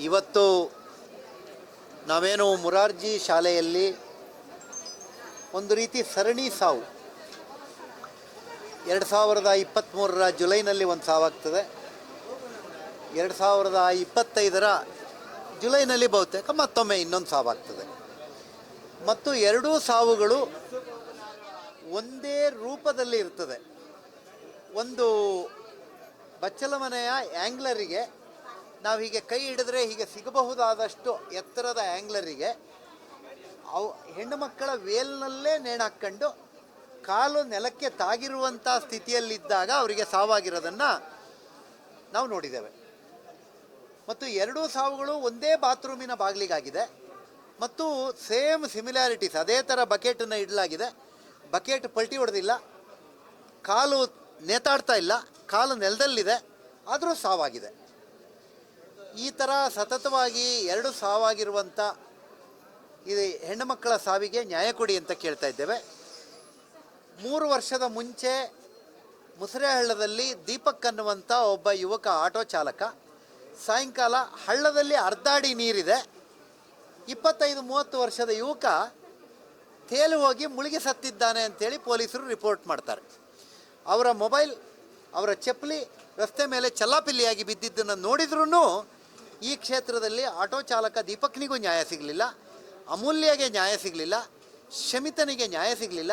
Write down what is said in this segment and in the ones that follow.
ಇವತ್ತು ನಾವೇನು ಮುರಾರ್ಜಿ ಶಾಲೆಯಲ್ಲಿ ಒಂದು ರೀತಿ ಸರಣಿ ಸಾವು. ಎರಡು ಸಾವಿರದ ಇಪ್ಪತ್ತ್ಮೂರರ ಜುಲೈನಲ್ಲಿ ಒಂದು ಸಾವಾಗ್ತದೆ. ಎರಡು ಸಾವಿರದ ಇಪ್ಪತ್ತೈದರ ಜುಲೈನಲ್ಲಿ ಬಹುತೇಕ ಮತ್ತೊಮ್ಮೆ ಇನ್ನೊಂದು ಸಾವಾಗ್ತದೆ. ಮತ್ತು ಎರಡೂ ಸಾವುಗಳು ಒಂದೇ ರೂಪದಲ್ಲಿ ಇರ್ತದೆ. ಒಂದು ಬಚ್ಚಲ ಮನೆಯ ಆ್ಯಂಗ್ಲರಿಗೆ ನಾವು ಹೀಗೆ ಕೈ ಹಿಡಿದ್ರೆ ಹೀಗೆ ಸಿಗಬಹುದಾದಷ್ಟು ಎತ್ತರದ ಆ್ಯಂಗ್ಲರಿಗೆ ಅವು ಹೆಣ್ಣು ಮಕ್ಕಳ ವೇಲ್ನಲ್ಲೇ ನೇಣಾಕೊಂಡು ಕಾಲು ನೆಲಕ್ಕೆ ತಾಗಿರುವಂಥ ಸ್ಥಿತಿಯಲ್ಲಿದ್ದಾಗ ಅವರಿಗೆ ಸಾವಾಗಿರೋದನ್ನು ನಾವು ನೋಡಿದ್ದೇವೆ. ಮತ್ತು ಎರಡೂ ಸಾವುಗಳು ಒಂದೇ ಬಾತ್ರೂಮಿನ ಬಾಗಿಲಿಗಾಗಿದೆ. ಮತ್ತು ಸೇಮ್ ಸಿಮಿಲ್ಯಾರಿಟೀಸ್ ಅದೇ ಥರ ಬಕೆಟನ್ನು ಇಡಲಾಗಿದೆ. ಬಕೆಟ್ ಪಲ್ಟಿ ಹೊಡೆದಿಲ್ಲ. ಕಾಲು ನೇತಾಡ್ತಾ ಇಲ್ಲ. ಕಾಲು ನೆಲದಲ್ಲಿದೆ. ಆದರೂ ಸಾವಾಗಿದೆ. ಈ ಥರ ಸತತವಾಗಿ ಎರಡು ಸಾವಾಗಿರುವಂಥ ಇದು ಹೆಣ್ಣು ಮಕ್ಕಳ ಸಾವಿಗೆ ನ್ಯಾಯ ಕೊಡಿ ಅಂತ ಕೇಳ್ತಾ ಇದ್ದೇವೆ. ಮೂರು ವರ್ಷದ ಮುಂಚೆ ಮುಸರೆಹಳ್ಳದಲ್ಲಿ ದೀಪಕ್ ಅನ್ನುವಂಥ ಒಬ್ಬ ಯುವಕ ಆಟೋ ಚಾಲಕ, ಸಾಯಂಕಾಲ ಹಳ್ಳದಲ್ಲಿ ಅರ್ಧಾಡಿ ನೀರಿದೆ. ಇಪ್ಪತ್ತೈದು, ಮೂವತ್ತು ವರ್ಷದ ಯುವಕ ತೇಲು ಹೋಗಿ ಮುಳುಗಿ ಸತ್ತಿದ್ದಾನೆ ಅಂತೇಳಿ ಪೊಲೀಸರು ರಿಪೋರ್ಟ್ ಮಾಡ್ತಾರೆ. ಅವರ ಮೊಬೈಲ್, ಅವರ ಚಪ್ಪಲಿ ರಸ್ತೆ ಮೇಲೆ ಚಲ್ಲಾಪಿಲ್ಲಿಯಾಗಿ ಬಿದ್ದಿದ್ದನ್ನು ನೋಡಿದ್ರೂ ಈ ಕ್ಷೇತ್ರದಲ್ಲಿ ಆಟೋ ಚಾಲಕ ದೀಪಕ್ನಿಗೂ ನ್ಯಾಯ ಸಿಗಲಿಲ್ಲ, ಅಮೂಲ್ಯಗೆ ನ್ಯಾಯ ಸಿಗಲಿಲ್ಲ, ಶಮಿತನಿಗೆ ನ್ಯಾಯ ಸಿಗಲಿಲ್ಲ.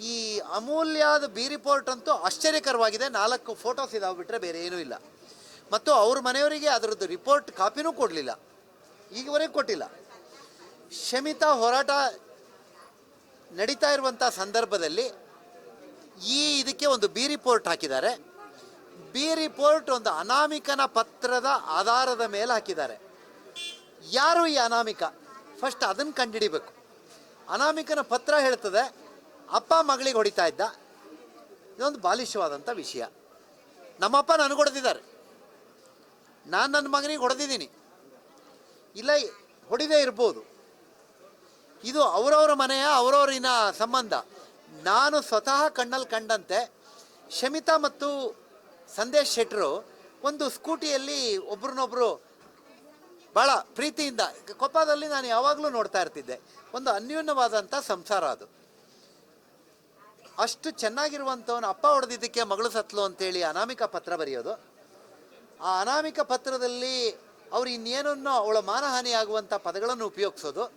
ಈ ಅಮೂಲ್ಯದ ಬಿ ರಿಪೋರ್ಟ್ ಅಂತೂ ಆಶ್ಚರ್ಯಕರವಾಗಿದೆ. ನಾಲ್ಕು ಫೋಟೋಸ್ ಇದಾವೆ ಬಿಟ್ಟರೆ ಬೇರೆ ಏನೂ ಇಲ್ಲ. ಮತ್ತು ಅವ್ರ ಮನೆಯವರಿಗೆ ಅದರದ್ದು ರಿಪೋರ್ಟ್ ಕಾಪಿನೂ ಕೊಡಲಿಲ್ಲ. ಈಗವರೆಗೆ ಕೊಟ್ಟಿಲ್ಲ. ಶಮಿತಾ ಹೋರಾಟ ನಡೀತಾ ಇರುವಂಥ ಸಂದರ್ಭದಲ್ಲಿ ಈ ಇದಕ್ಕೆ ಒಂದು ಬಿ ರಿಪೋರ್ಟ್ ಹಾಕಿದ್ದಾರೆ. ಬಿ ರಿಪೋರ್ಟ್ ಒಂದು ಅನಾಮಿಕನ ಪತ್ರದ ಆಧಾರದ ಮೇಲೆ ಹಾಕಿದ್ದಾರೆ. ಯಾರು ಈ ಅನಾಮಿಕ? ಫಸ್ಟ್ ಅದನ್ನು ಕಂಡುಹಿಡಿಬೇಕು. ಅನಾಮಿಕನ ಪತ್ರ ಹೇಳ್ತದೆ, ಅಪ್ಪ ಮಗಳಿಗೆ ಹೊಡಿತಾ ಇದ್ದ. ಇದೊಂದು ಬಾಲಿಶವಾದಂಥ ವಿಷಯ. ನಮ್ಮಪ್ಪ ನನಗೆ ಹೊಡೆದಿದ್ದಾರೆ. ನಾನು ನನ್ನ ಮಗನಿಗೆ ಹೊಡೆದಿದ್ದೀನಿ. ಇಲ್ಲ, ಹೊಡಿದೇ ಇರ್ಬೋದು. ಇದು ಅವರವರ ಮನೆಯ ಅವರವರಿನ ಸಂಬಂಧ. ನಾನು ಸ್ವತಃ ಕಣ್ಣಲ್ಲಿ ಕಂಡಂತೆ, ಶಮಿತಾ ಮತ್ತು ಸಂದೇಶ್ ಶೆಟ್ರು ಒಂದು ಸ್ಕೂಟಿಯಲ್ಲಿ ಒಬ್ರನ್ನೊಬ್ರು ಭಾಳ ಪ್ರೀತಿಯಿಂದ ಕೊಪ್ಪದಲ್ಲಿ ನಾನು ಯಾವಾಗಲೂ ನೋಡ್ತಾ ಇರ್ತಿದ್ದೆ. ಒಂದು ಅನ್ಯೂನ್ಯವಾದಂಥ ಸಂಸಾರ ಅದು. ಅಷ್ಟು ಚೆನ್ನಾಗಿರುವಂಥವನು ಅಪ್ಪ ಹೊಡೆದಿದ್ದಕ್ಕೆ ಮಗಳು ಸತ್ಲು ಅಂತೇಳಿ ಅನಾಮಿಕ ಪತ್ರ ಬರೆಯೋದು. ಆ ಅನಾಮಿಕ ಪತ್ರದಲ್ಲಿ ಅವ್ರು ಇನ್ನೇನನ್ನೋ ಅವಳ ಮಾನಹಾನಿಯಾಗುವಂಥ ಪದಗಳನ್ನು ಉಪಯೋಗಿಸೋದು.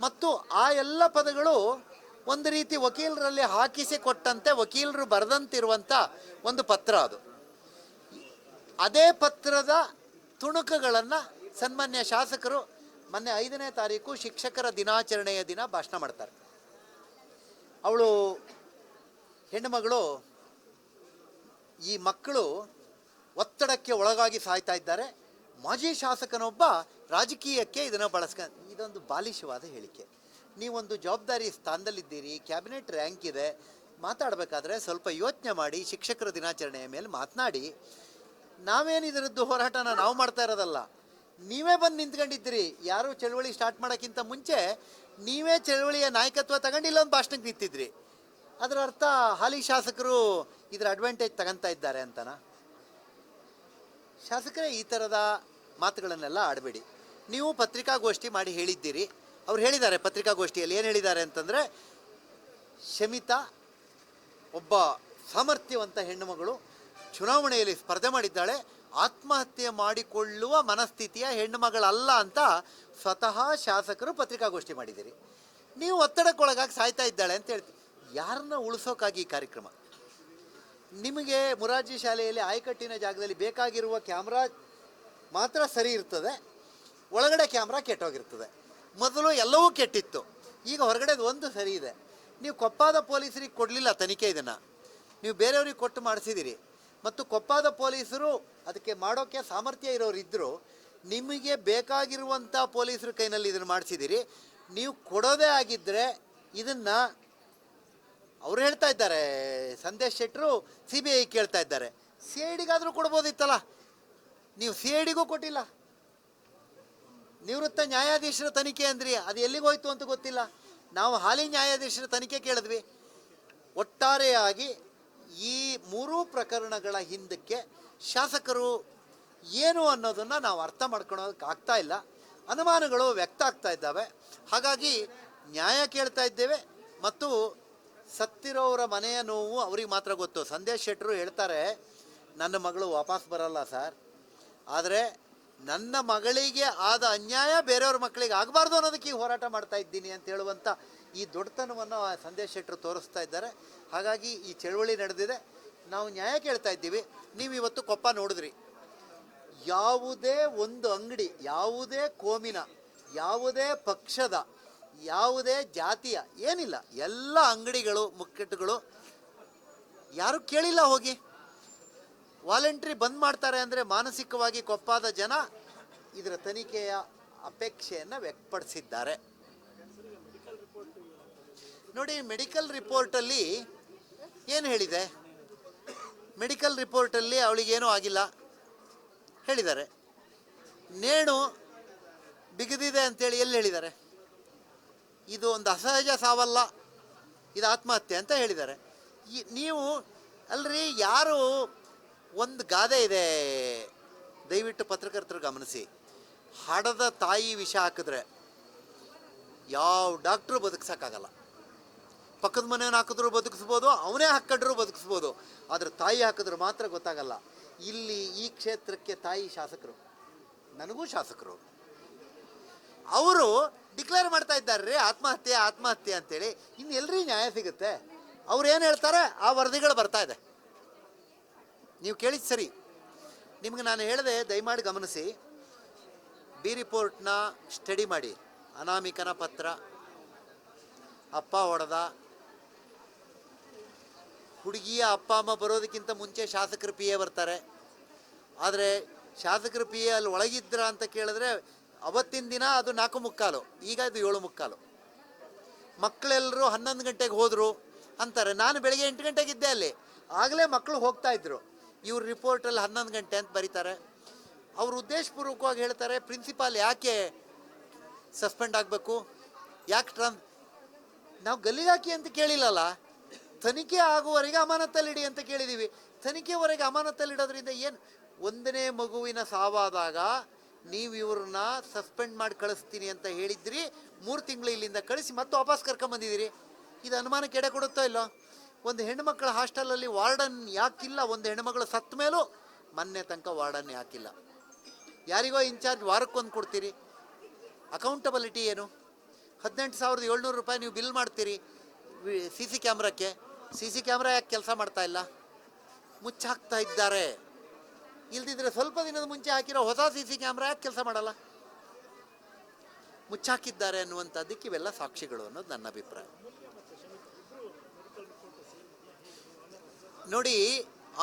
ಮತ್ತು ಆ ಎಲ್ಲ ಪದಗಳು ಒಂದು ರೀತಿ ವಕೀಲರಲ್ಲಿ ಹಾಕಿಸಿ ಕೊಟ್ಟಂತೆ ವಕೀಲರು ಬರೆದಂತಿರುವಂಥ ಒಂದು ಪತ್ರ ಅದು. ಅದೇ ಪತ್ರದ ತುಣುಕುಗಳನ್ನು ಸನ್ಮಾನ್ಯ ಶಾಸಕರು ಮೊನ್ನೆ ಐದನೇ ತಾರೀಕು ಶಿಕ್ಷಕರ ದಿನಾಚರಣೆಯ ದಿನ ಭಾಷಣ ಮಾಡ್ತಾರೆ. ಅವಳು ಹೆಣ್ಣುಮಗಳು ಈ ಮಕ್ಕಳು ಒತ್ತಡಕ್ಕೆ ಒಳಗಾಗಿ ಸಾಯ್ತಾ ಇದ್ದಾರೆ. ಮಾಜಿ ಶಾಸಕನೊಬ್ಬ ರಾಜಕೀಯಕ್ಕೆ ಇದನ್ನು ಬಳಸ್ಕ, ಇದೊಂದು ಬಾಲಿಶವಾದ ಹೇಳಿಕೆ. ನೀವೊಂದು ಜವಾಬ್ದಾರಿ ಸ್ಥಾನದಲ್ಲಿದ್ದೀರಿ, ಕ್ಯಾಬಿನೆಟ್ ರ್ಯಾಂಕ್ ಇದೆ, ಮಾತಾಡಬೇಕಾದ್ರೆ ಸ್ವಲ್ಪ ಯೋಚನೆ ಮಾಡಿ ಶಿಕ್ಷಕರ ದಿನಾಚರಣೆಯ ಮೇಲೆ ಮಾತನಾಡಿ. ನಾವೇನು ಇದರದ್ದು ಹೋರಾಟನ ನಾವು ಮಾಡ್ತಾ ಇರೋದಲ್ಲ. ನೀವೇ ಬಂದು ನಿಂತ್ಕೊಂಡಿದ್ದೀರಿ. ಯಾರು ಚಳವಳಿ ಸ್ಟಾರ್ಟ್ ಮಾಡೋಕ್ಕಿಂತ ಮುಂಚೆ ನೀವೇ ಚಳವಳಿಯ ನಾಯಕತ್ವ ತಗೊಂಡಿಲ್ಲ ಒಂದು ಭಾಷಣಕ್ಕೆ ನಿಂತಿದ್ರಿ. ಅದರ ಅರ್ಥ ಹಾಲಿ ಶಾಸಕರು ಇದರ ಅಡ್ವಾಂಟೇಜ್ ತಗೊಂತಾ ಇದ್ದಾರೆ ಅಂತನಾ? ಶಾಸಕರೇ, ಈ ಥರದ ಮಾತುಗಳನ್ನೆಲ್ಲ ಆಡಬೇಡಿ. ನೀವು ಪತ್ರಿಕಾಗೋಷ್ಠಿ ಮಾಡಿ ಹೇಳಿದ್ದೀರಿ. ಅವ್ರು ಹೇಳಿದ್ದಾರೆ ಪತ್ರಿಕಾಗೋಷ್ಠಿಯಲ್ಲಿ ಏನು ಹೇಳಿದ್ದಾರೆ ಅಂತಂದರೆ, ಶಮಿತಾ ಒಬ್ಬ ಸಾಮರ್ಥ್ಯವಂತ ಹೆಣ್ಣುಮಗಳು ಚುನಾವಣೆಯಲ್ಲಿ ಸ್ಪರ್ಧೆ ಮಾಡಿದ್ದಾಳೆ, ಆತ್ಮಹತ್ಯೆ ಮಾಡಿಕೊಳ್ಳುವ ಮನಸ್ಥಿತಿಯ ಹೆಣ್ಣುಮಗಳಲ್ಲ ಅಂತ ಸ್ವತಃ ಶಾಸಕರು ಪತ್ರಿಕಾಗೋಷ್ಠಿ ಮಾಡಿದ್ದೀರಿ. ನೀವು ಒತ್ತಡಕ್ಕೊಳಗಾಗಿ ಸಾಯ್ತಾ ಇದ್ದಾಳೆ ಅಂತ ಹೇಳ್ತೀವಿ ಯಾರನ್ನ ಉಳಿಸೋಕಾಗಿ ಈ ಕಾರ್ಯಕ್ರಮ? ನಿಮಗೆ ಮುರಾರ್ಜಿ ಶಾಲೆಯಲ್ಲಿ ಆಯಕಟ್ಟಿನ ಜಾಗದಲ್ಲಿ ಬೇಕಾಗಿರುವ ಕ್ಯಾಮ್ರಾ ಮಾತ್ರ ಸರಿ ಇರ್ತದೆ, ಒಳಗಡೆ ಕ್ಯಾಮ್ರಾ ಕೆಟ್ಟೋಗಿರ್ತದೆ. ಮೊದಲು ಎಲ್ಲವೂ ಕೆಟ್ಟಿತ್ತು, ಈಗ ಹೊರಗಡೆದು ಒಂದು ಸರಿ ಇದೆ. ನೀವು ಕೊಪ್ಪಾದ ಪೊಲೀಸರಿಗೆ ಕೊಡಲಿಲ್ಲ ತನಿಖೆ ಇದನ್ನು. ನೀವು ಬೇರೆಯವ್ರಿಗೆ ಕೊಟ್ಟು ಮಾಡಿಸಿದ್ದೀರಿ ಮತ್ತು ಕೊಪ್ಪಾದ ಪೊಲೀಸರು ಅದಕ್ಕೆ ಮಾಡೋಕ್ಕೆ ಸಾಮರ್ಥ್ಯ ಇರೋರು ಇದ್ದರು ನಿಮಗೆ ಬೇಕಾಗಿರುವಂಥ ಪೊಲೀಸರ ಕೈನಲ್ಲಿ ಇದನ್ನು ಮಾಡಿಸಿದ್ದೀರಿ. ನೀವು ಕೊಡೋದೇ ಆಗಿದ್ದರೆ ಇದನ್ನು ಅವ್ರು ಹೇಳ್ತಾ ಇದ್ದಾರೆ, ಸಂದೇಶ್ ಶೆಟ್ಟರು ಸಿ ಬಿ ಐ ಕೇಳ್ತಾ ಇದ್ದಾರೆ. ಸಿ ಐ ಡಿಗಾದರೂ ಕೊಡ್ಬೋದಿತ್ತಲ್ಲ? ನೀವು ಸಿ ಐ ಡಿಗೂ ಕೊಟ್ಟಿಲ್ಲ. ನಿವೃತ್ತ ನ್ಯಾಯಾಧೀಶರ ತನಿಖೆ ಅಂದ್ರಿ, ಅದು ಎಲ್ಲಿಗೆ ಹೋಯ್ತು ಅಂತ ಗೊತ್ತಿಲ್ಲ. ನಾವು ಹಾಲಿ ನ್ಯಾಯಾಧೀಶರ ತನಿಖೆ ಕೇಳಿದ್ವಿ. ಒಟ್ಟಾರೆಯಾಗಿ ಈ ಮೂರೂ ಪ್ರಕರಣಗಳ ಹಿಂದಕ್ಕೆ ಶಾಸಕರು ಏನು ಅನ್ನೋದನ್ನು ನಾವು ಅರ್ಥ ಮಾಡ್ಕೊಳೋದಕ್ಕೆ ಆಗ್ತಾ ಇಲ್ಲ. ಅನುಮಾನಗಳು ವ್ಯಕ್ತ ಆಗ್ತಾ ಇದ್ದಾವೆ. ಹಾಗಾಗಿ ನ್ಯಾಯ ಕೇಳ್ತಾ ಇದ್ದೇವೆ ಮತ್ತು ಸತ್ತಿರೋರ ಮನೆಯ ನೋವು ಅವ್ರಿಗೆ ಮಾತ್ರ ಗೊತ್ತು. ಸಂದೇಶ್ ಶೆಟ್ಟರು ಹೇಳ್ತಾರೆ, ನನ್ನ ಮಗಳು ವಾಪಸ್ ಬರಲ್ಲ ಸರ್. ಆದರೆ ನನ್ನ ಮಗಳಿಗೆ ಆದ ಅನ್ಯಾಯ ಬೇರೆಯವ್ರ ಮಕ್ಕಳಿಗೆ ಆಗಬಾರ್ದು ಅನ್ನೋದಕ್ಕೆ ಈ ಹೋರಾಟ ಮಾಡ್ತಾ ಇದ್ದೀನಿ ಅಂತ ಹೇಳುವಂಥ ಈ ದೊಡ್ಡತನವನ್ನು ಸಂದೇಶ್ ಶೆಟ್ಟರು ತೋರಿಸ್ತಾ ಇದ್ದಾರೆ. ಹಾಗಾಗಿ ಈ ಚಳವಳಿ ನಡೆದಿದೆ. ನಾವು ನ್ಯಾಯ ಕೇಳ್ತಾ ಇದ್ದೀವಿ. ನೀವು ಇವತ್ತು ಕೊಪ್ಪ ನೋಡಿದ್ರಿ. ಯಾವುದೇ ಒಂದು ಅಂಗಡಿ, ಯಾವುದೇ ಕೋಮಿನ, ಯಾವುದೇ ಪಕ್ಷದ, ಯಾವುದೇ ಜಾತಿಯ, ಏನಿಲ್ಲ. ಎಲ್ಲ ಅಂಗಡಿಗಳು, ಮುಕ್ಕಟ್ಟುಗಳು, ಯಾರು ಕೇಳಿಲ್ಲ ಹೋಗಿ. ವಾಲಂಟ್ರಿ ಬಂದ್ ಮಾಡ್ತಾರೆ ಅಂದರೆ ಮಾನಸಿಕವಾಗಿ ಕೊಪ್ಪಾದ ಜನ ಇದರ ತನಿಖೆಯ ಅಪೇಕ್ಷೆಯನ್ನು ವ್ಯಕ್ತಪಡಿಸಿದ್ದಾರೆ. ನೋಡಿ ಮೆಡಿಕಲ್ ರಿಪೋರ್ಟಲ್ಲಿ ಏನು ಹೇಳಿದೆ? ಮೆಡಿಕಲ್ ರಿಪೋರ್ಟಲ್ಲಿ ಅವಳಿಗೇನೂ ಆಗಿಲ್ಲ. ಹೇಳಿದ್ದಾರೆ. ನೇಣು ಬಿಗಿದಿದೆ ಅಂತೇಳಿ ಎಲ್ಲಿ ಹೇಳಿದ್ದಾರೆ? ಇದು ಒಂದು ಅಸಹಜ ಸಾವಲ್ಲ, ಇದು ಆತ್ಮಹತ್ಯೆ ಅಂತ ಹೇಳಿದ್ದಾರೆ. ನೀವು, ಅಲ್ರಿ, ಯಾರು ಒಂದು ಗಾದೆ ಇದೆ? ದಯವಿಟ್ಟು ಪತ್ರಕರ್ತರು ಗಮನಿಸಿ. ಹಡದ ತಾಯಿ ವಿಷ ಹಾಕಿದ್ರೆ ಯಾವ ಡಾಕ್ಟ್ರು ಬದುಕ್ಸೋಕ್ಕಾಗಲ್ಲ. ಪಕ್ಕದ ಮನೆಯನ್ನು ಹಾಕಿದ್ರು ಬದುಕಿಸ್ಬೋದು, ಅವನೇ ಹಾಕೊಂಡ್ರು ಬದುಕಿಸ್ಬೋದು. ಆದರೆ ತಾಯಿ ಹಾಕಿದ್ರು ಮಾತ್ರ ಗೊತ್ತಾಗಲ್ಲ. ಇಲ್ಲಿ ಈ ಕ್ಷೇತ್ರಕ್ಕೆ ತಾಯಿ ಶಾಸಕರು. ನನಗೂ ಶಾಸಕರು. ಅವರು ಡಿಕ್ಲೇರ್ ಮಾಡ್ತಾ ಇದ್ದಾರೆ ರೀ ಆತ್ಮಹತ್ಯೆ ಆತ್ಮಹತ್ಯೆ ಅಂತೇಳಿ. ಇನ್ನು ಎಲ್ರಿ ನ್ಯಾಯ ಸಿಗುತ್ತೆ. ಅವ್ರು ಏನು ಹೇಳ್ತಾರೆ? ಆ ವರದಿಗಳು ಬರ್ತಾ ಇದೆ. ನೀವು ಕೇಳಿದ ಸರಿ. ನಿಮ್ಗೆ ನಾನು ಹೇಳಿದೆ, ದಯಮಾಡಿ ಗಮನಿಸಿ. ಬಿ ರಿಪೋರ್ಟ್ನ ಸ್ಟಡಿ ಮಾಡಿ. ಅನಾಮಿಕನ ಪತ್ರ, ಅಪ್ಪ ಹೊಡೆದ ಹುಡುಗಿಯ ಅಪ್ಪ, ಅಮ್ಮ ಬರೋದಕ್ಕಿಂತ ಮುಂಚೆ ಶಾಸಕರ ಪಿ ಎ ಬರ್ತಾರೆ. ಆದರೆ ಶಾಸಕರ ಪಿ ಎ ಅಲ್ಲಿ ಒಳಗಿದ್ರ ಅಂತ ಕೇಳಿದ್ರೆ ಅವತ್ತಿನ ದಿನ ಅದು ನಾಲ್ಕು ಮುಕ್ಕಾಲು, ಈಗ ಅದು ಏಳು ಮುಕ್ಕಾಲು. ಮಕ್ಕಳೆಲ್ಲರೂ ಹನ್ನೊಂದು ಗಂಟೆಗೆ ಹೋದರು ಅಂತಾರೆ. ನಾನು ಬೆಳಗ್ಗೆ ಎಂಟು ಗಂಟೆಗಿದ್ದೆ ಅಲ್ಲಿ. ಆಗಲೇ ಮಕ್ಕಳು ಹೋಗ್ತಾ ಇದ್ರು. ಇವ್ರ ರಿಪೋರ್ಟಲ್ಲಿ ಹನ್ನೊಂದು ಗಂಟೆ ಅಂತ ಬರೀತಾರೆ. ಅವ್ರು ಉದ್ದೇಶಪೂರ್ವಕವಾಗಿ ಹೇಳ್ತಾರೆ ಪ್ರಿನ್ಸಿಪಾಲ್ ಯಾಕೆ ಸಸ್ಪೆಂಡ್ ಆಗಬೇಕು? ಯಾಕೆ ಟ್ರಾನ್ ನಾವು ಗಲ್ಲಿಗಾಕಿ ಅಂತ ಕೇಳಿಲ್ಲಲ್ಲ. ತನಿಖೆ ಆಗುವವರೆಗೆ ಅಮಾನತ್ತಲ್ಲಿಡಿ ಅಂತ ಕೇಳಿದ್ದೀವಿ ತನಿಖೆವರೆಗೆ ಅಮಾನತ್ತಲ್ಲಿಡೋದ್ರಿಂದ ಏನು? ಒಂದನೇ ಮಗುವಿನ ಸಾವಾದಾಗ ನೀವು ಇವ್ರನ್ನ ಸಸ್ಪೆಂಡ್ ಮಾಡಿ ಕಳಿಸ್ತೀನಿ ಅಂತ ಹೇಳಿದ್ರಿ. ಮೂರು ತಿಂಗಳು ಇಲ್ಲಿಂದ ಕಳಿಸಿ ಮತ್ತೆ ವಾಪಸ್ ಕರ್ಕೊಂಬಂದಿದ್ದೀರಿ ಇದು ಅನುಮಾನ ಕೆಡೆ ಕೊಡುತ್ತೋ ಇಲ್ಲೋ? ಒಂದು ಹೆಣ್ಣುಮಕ್ಕಳ ಹಾಸ್ಟೆಲಲ್ಲಿ ವಾರ್ಡನ್ ಯಾಕಿಲ್ಲ? ಒಂದು ಹೆಣ್ಣುಮಗಳು ಸತ್ತ ಮೇಲೂ ಮೊನ್ನೆ ತನಕ ವಾರ್ಡನ್ ಯಾಕಿಲ್ಲ. ಯಾರಿಗೋ ಇನ್ಚಾರ್ಜ್ ವಾರಕ್ಕೊಂದು ಕೊಡ್ತೀರಿ? ಅಕೌಂಟಬಿಲಿಟಿ ಏನು? ಹದಿನೆಂಟು ಸಾವಿರದ ಏಳ್ನೂರು ರೂಪಾಯಿ ನೀವು ಬಿಲ್ ಮಾಡ್ತೀರಿ ಸಿ ಸಿ ಕ್ಯಾಮ್ರಾಕ್ಕೆ? ಸಿ ಸಿ ಕ್ಯಾಮ್ರಾ ಯಾಕೆ ಕೆಲಸ ಮಾಡ್ತಾ ಇಲ್ಲ? ಮುಚ್ಚಾಕ್ತಾ ಇದ್ದಾರೆ. ಇಲ್ದಿದ್ರೆ ಸ್ವಲ್ಪ ದಿನದ ಮುಂಚೆ ಹಾಕಿರೋ ಹೊಸ ಸಿ ಸಿ ಕ್ಯಾಮ್ರಾ ಯಾಕೆ ಕೆಲಸ ಮಾಡಲ್ಲ? ಮುಚ್ಚಾಕಿದ್ದಾರೆ ಅನ್ನುವಂಥದ್ದಕ್ಕೆ ಇವೆಲ್ಲ ಸಾಕ್ಷಿಗಳು ಅನ್ನೋದು ನನ್ನ ಅಭಿಪ್ರಾಯ. ನೋಡಿ,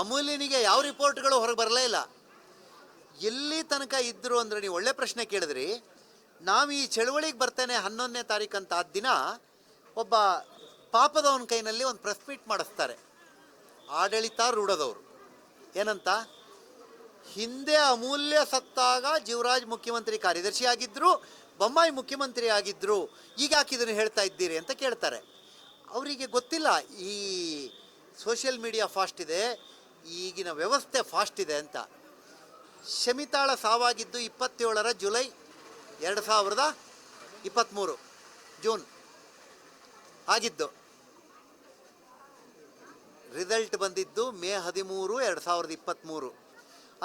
ಅಮೂಲ್ಯನಿಗೆ ಯಾವ ರಿಪೋರ್ಟ್ಗಳು ಹೊರಗೆ ಬರಲೇ ಇಲ್ಲ. ಎಲ್ಲಿ ತನಕ ಇದ್ರು ಅಂದ್ರೆ ನೀವು ಒಳ್ಳೆ ಪ್ರಶ್ನೆ ಕೇಳಿದ್ರಿ. ನಾವು ಈ ಚಳುವಳಿಗೆ ಬರ್ತೇನೆ ಹನ್ನೊಂದನೇ ತಾರೀಕು ಅಂತ ದಿನ ಒಬ್ಬ ಪಾಪದವನ ಕೈನಲ್ಲಿ ಒಂದು ಪ್ರೆಸ್ ಮೀಟ್ ಮಾಡಿಸ್ತಾರೆ. ಆಡಳಿತಾರೂಢದವರು. ಏನಂತ? ಹಿಂದೆ ಅಮೂಲ್ಯ ಸತ್ತಾಗ ಜೀವರಾಜ್ ಮುಖ್ಯಮಂತ್ರಿ ಕಾರ್ಯದರ್ಶಿ ಆಗಿದ್ರು, ಬೊಮ್ಮಾಯಿ ಮುಖ್ಯಮಂತ್ರಿ ಆಗಿದ್ರು. ಈಗ ಇದನ್ನು ಹೇಳ್ತಾ ಇದ್ದೀರಿ ಅಂತ ಕೇಳ್ತಾರೆ. ಅವರಿಗೆ ಗೊತ್ತಿಲ್ಲ, ಈ ಸೋಷಿಯಲ್ ಮೀಡಿಯಾ ಫಾಸ್ಟ್ ಇದೆ, ಈಗಿನ ವ್ಯವಸ್ಥೆ ಫಾಸ್ಟ್ ಇದೆ ಅಂತ. ಶಮಿತಾಳ ಸಾವಾಗಿದ್ದು ಇಪ್ಪತ್ತೇಳರ ಜುಲೈ ಎರಡು ಸಾವಿರದ ಇಪ್ಪತ್ತ್ಮೂರು ಜೂನ್. ಆಗಿದ್ದು. ರಿಸಲ್ಟ್ ಬಂದಿದ್ದು ಮೇ ಹದಿಮೂರು, ಎರಡು ಸಾವಿರದ ಇಪ್ಪತ್ತ್ಮೂರು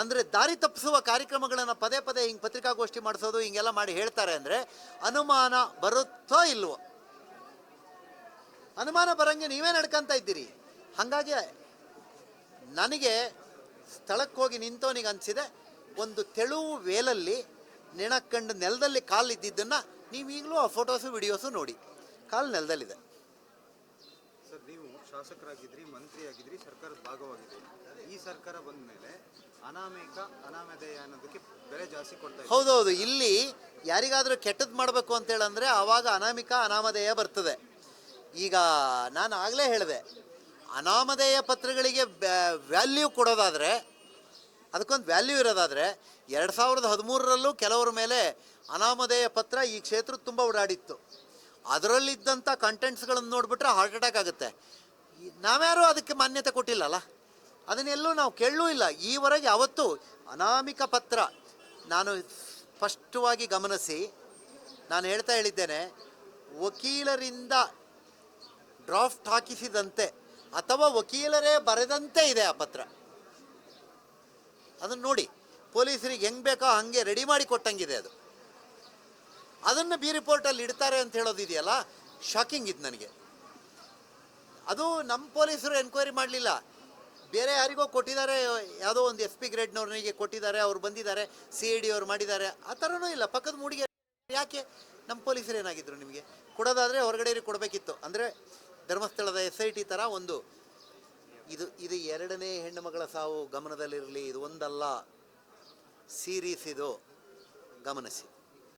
ಅಂದರೆ ದಾರಿ ತಪ್ಪಿಸುವ ಕಾರ್ಯಕ್ರಮಗಳನ್ನು ಪದೇ ಪದೇ ಹಿಂಗೆ ಪತ್ರಿಕಾಗೋಷ್ಠಿ ಮಾಡಿಸೋದು, ಹಿಂಗೆಲ್ಲ ಮಾಡಿ ಹೇಳ್ತಾರೆ ಅಂದರೆ ಅನುಮಾನ ಬರುತ್ತೋ ಇಲ್ವೋ? ಅನುಮಾನ ಬರಂಗೆ ನೀವೇ ನಡ್ಕೊಂತ ಇದ್ದೀರಿ. ಹಾಗಾಗಿ ನನಗೆ ಸ್ಥಳಕ್ಕೆ ಹೋಗಿ ನಿಂತವನಿಗೆ ಅನಿಸಿದೆ, ಒಂದು ತೆಳುವು ವೇಲಲ್ಲಿ ನೆಣಕ್ಕಂಡು ನೆಲದಲ್ಲಿ ಕಾಲು ಇದ್ದಿದ್ದನ್ನು ನೀವು ಈಗಲೂ ಆ ಫೋಟೋಸು ವಿಡಿಯೋಸು ನೋಡಿ. ಕಾಲು ನೆಲದಲ್ಲಿದೆ. ಶಾಸಕರಾಗಿದ್ರಿ ಮಂತ್ರಿ ಆಗಿದ್ರಿ ಸರ್ಕಾರದ ಭಾಗವಾಗಿದ್ರಿ. ಈ ಸರ್ಕಾರ ಬಂದ ಮೇಲೆ ಅನಾಮಿಕ, ಅನಾಮಧೇಯ ಅನ್ನೋದಕ್ಕೆ ಬೆಲೆ ಜಾಸ್ತಿ ಕೊಡ್ತಾರೆ ಹೌದೌದು. ಇಲ್ಲಿ ಯಾರಿಗಾದರೂ ಕೆಟ್ಟದ್ದು ಮಾಡಬೇಕು ಅಂತೇಳಂದರೆ ಆವಾಗ ಅನಾಮಿಕ, ಅನಾಮಧೇಯ ಬರ್ತದೆ. ಈಗ ನಾನು ಆಗಲೇ ಹೇಳಿದೆ, ಅನಾಮಧೇಯ ಪತ್ರಗಳಿಗೆ ವ್ಯಾಲ್ಯೂ ಕೊಡೋದಾದರೆ, ಅದಕ್ಕೊಂದು ವ್ಯಾಲ್ಯೂ ಇರೋದಾದರೆ, ಎರಡು ಸಾವಿರದ ಹದಿಮೂರರಲ್ಲೂ ಕೆಲವರ ಮೇಲೆ ಅನಾಮಧೇಯ ಪತ್ರ ಈ ಕ್ಷೇತ್ರ ತುಂಬ ಓಡಾಡಿತ್ತು. ಅದರಲ್ಲಿದ್ದಂಥ ಕಂಟೆಂಟ್ಸ್ಗಳನ್ನು ನೋಡಿಬಿಟ್ರೆ ಹಾರ್ಟ್ ಅಟ್ಯಾಕ್ ಆಗುತ್ತೆ. ನಾವ್ಯಾರೂ ಅದಕ್ಕೆ ಮಾನ್ಯತೆ ಕೊಟ್ಟಿಲ್ಲಲ್ಲ? ಅದನ್ನೆಲ್ಲೂ ನಾವು ಕೇಳಲೂ ಇಲ್ಲ. ಈವರೆಗೆ ಅವತ್ತು ಅನಾಮಿಕ ಪತ್ರ ನಾನು ಸ್ಪಷ್ಟವಾಗಿ ಗಮನಿಸಿ, ನಾನು ಹೇಳ್ತಾ ಹೇಳಿದ್ದೇನೆ, ವಕೀಲರಿಂದ ಡ್ರಾಫ್ಟ್ ಹಾಕಿಸಿದಂತೆ ಅಥವಾ ವಕೀಲರೇ ಬರೆದಂತೆ ಇದೆ ಆ ಪತ್ರ. ಅದನ್ನು ನೋಡಿ, ಪೊಲೀಸರಿಗೆ ಹೆಂಗೆ ಬೇಕೋ ಹಾಗೆ ರೆಡಿ ಮಾಡಿ ಕೊಟ್ಟಂಗಿದೆ ಅದು. ಅದನ್ನು ಬಿ ರಿಪೋರ್ಟಲ್ಲಿ ಇಡ್ತಾರೆ ಅಂತ ಹೇಳೋದಿದೆಯಲ್ಲ? ಶಾಕಿಂಗ್ ಇದು ನನಗೆ. ಅದು ನಮ್ಮ ಪೊಲೀಸರು ಎನ್ಕ್ವೈರಿ ಮಾಡಲಿಲ್ಲ. ಬೇರೆ ಯಾರಿಗೋ ಕೊಟ್ಟಿದ್ದಾರೆ, ಯಾವುದೋ ಒಂದು ಎಸ್ ಪಿ ಗ್ರೇಡ್ನವ್ರಿಗೆ ಕೊಟ್ಟಿದ್ದಾರೆ, ಅವ್ರು ಬಂದಿದ್ದಾರೆ ಸಿ ಇ ಡಿ ಅವ್ರು ಮಾಡಿದ್ದಾರೆ, ಆ ಥರನೂ ಇಲ್ಲ. ಪಕ್ಕದ ಮೂಡಿಗೆ ಯಾಕೆ? ನಮ್ಮ ಪೊಲೀಸರು ಏನಾಗಿದ್ರು ನಿಮಗೆ? ಕೊಡೋದಾದರೆ ಹೊರಗಡೆ ಕೊಡಬೇಕಿತ್ತು. ಅಂದರೆ ಧರ್ಮಸ್ಥಳದ ಎಸ್ ಐ ಟಿ ಥರ ಒಂದು ಇದು ಇದು ಎರಡನೇ ಹೆಣ್ಣು ಮಗಳ ಸಾವು ಗಮನದಲ್ಲಿರಲಿ, ಇದು ಒಂದಲ್ಲ. ಸೀರೀಸ್ ಇದು ಗಮನಿಸಿ.